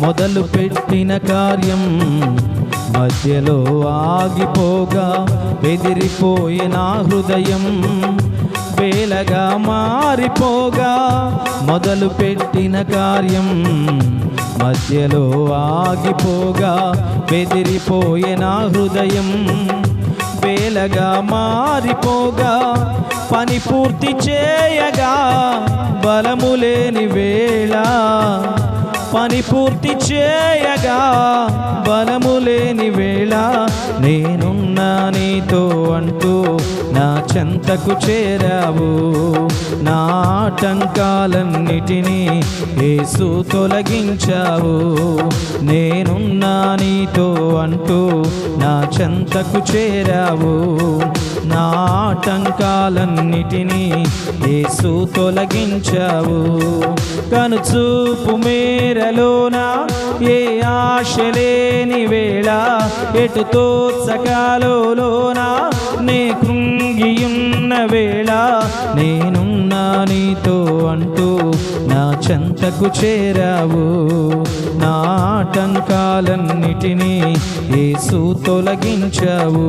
మొదలు పెట్టిన కార్యం మధ్యలో ఆగిపోగా బెదిరిపోయే హృదయం వేలగా మారిపోగా మొదలు పెట్టిన కార్యం మధ్యలో ఆగిపోగా బెదిరిపోయిన హృదయం వేలగా మారిపోగా పని పూర్తి చేయగా బలము లేని పని పూర్తి చేయగా బలము లేని వేళ నేనున్నా నీతో అంటూ నా చెంతకు చేరావు. నా ఆటంకాలన్నిటినీ ఏసు తొలగించావు. నేనున్నా నీతో అంటూ నా చెంతకు చేరావు. నా ఆటంకాలన్నిటినీ ఏసు తొలగించావు. కనుచూపు మేరలోన ఏ ఆశ లేని వేళ ఎటు తోత్సకాలోన నే కృంగియున్న వేళ నేనున్నా నీతో అంటూ నా చెంతకు చేరావు. నా ఆటంకాలన్నిటినీ యేసు తొలగించావు.